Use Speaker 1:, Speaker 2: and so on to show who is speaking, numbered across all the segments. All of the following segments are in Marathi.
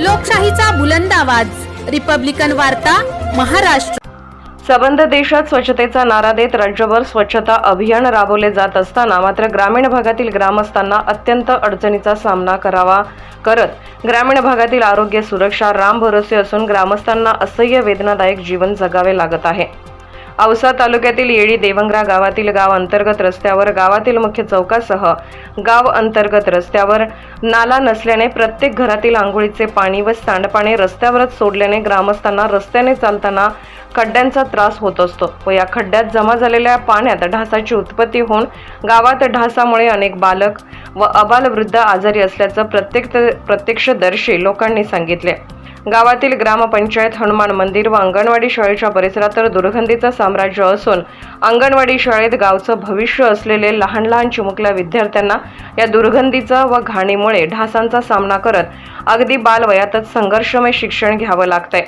Speaker 1: लोकशाहीचा बुलंद आवाज. रिपब्लिकन वार्ता महाराष्ट्र.
Speaker 2: सबंध देशात स्वच्छतेचा नारा देत राज्यभर स्वच्छता अभियान राबवले जात असताना मात्र ग्रामीण भागातील ग्रामस्थांना अत्यंत अडचणीचा सामना करावा करत ग्रामीण भागातील आरोग्य सुरक्षा राम भरोसे असून ग्रामस्थांना असह्य वेदनादायक जीवन जगावे लागत आहे. औसा तालुक्यातील येळी देवंगरा गावातील गाव अंतर्गत रस्त्यावर गावातील मुख्य चौकासह गाव अंतर्गत रस्त्यावर नाला नसल्याने प्रत्येक घरातील आंघोळीचे पाणी व सांडपाणी रस्त्यावरच सोडल्याने ग्रामस्थांना रस्त्याने चालताना खड्ड्यांचा त्रास होत असतो व या खड्ड्यात जमा झालेल्या पाण्यात ढासाची उत्पत्ती होऊन गावात ढासामुळे अनेक बालक व अबालवृद्ध आजारी असल्याचं प्रत्येक प्रत्यक्षदर्शी लोकांनी सांगितले. गावातील ग्रामपंचायत हनुमान मंदिर व अंगणवाडी शाळेच्या परिसरात तर दुर्गंधीचं साम्राज्य असून अंगणवाडी शाळेत गावचं भविष्य असलेले लहान लहान चिमुकल्या विद्यार्थ्यांना या दुर्गंधीचा व घाणीमुळे ढासांचा सामना करत अगदी बालवयातच संघर्षमय शिक्षण घ्यावं लागतंय.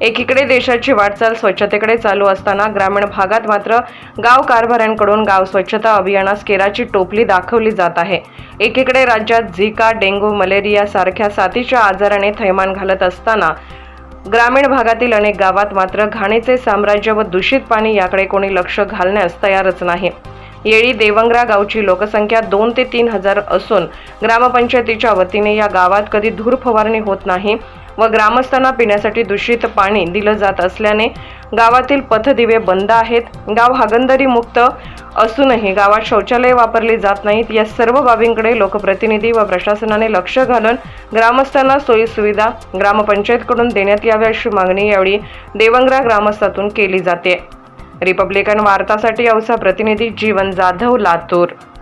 Speaker 2: एकीकडे देशाची वाटचाल स्वच्छतेकडे चालू असताना ग्रामीण भागात मात्र गाव कारभाऱ्यांकडून गाव स्वच्छता अभियानास केराची टोपली दाखवली जात आहे. एकीकडे राज्यात झिका डेंग्यू मलेरिया सारख्या साथीच्या आजाराने थैमान घालत असताना ग्रामीण भागातील अनेक गावात मात्र घाणीचे साम्राज्य व दूषित पाणी याकडे कोणी लक्ष घालण्यास तयारच नाही. येळी देवंगरा गावची लोकसंख्या दोन ते तीन हजार असून ग्रामपंचायतीच्या वतीने या गावात कधी धूर फवारणी होत नाही व ग्रामस्थांना पिण्यासाठी दूषित पाणी दिलं जात असल्याने गावातील पथदिवे बंद आहेत. गाव हागंदरी मुक्त असूनही गावात शौचालय वापरली जात नाहीत. या सर्व बाबींकडे लोकप्रतिनिधी व प्रशासनाने लक्ष घालून ग्रामस्थांना सोयीसुविधा ग्रामपंचायतकडून देण्यात याव्या अशी मागणी यावेळी देवंगरा ग्रामस्थातून केली जाते. रिपब्लिकन वार्तासाठी औसा प्रतिनिधी जीवन जाधव लातूर.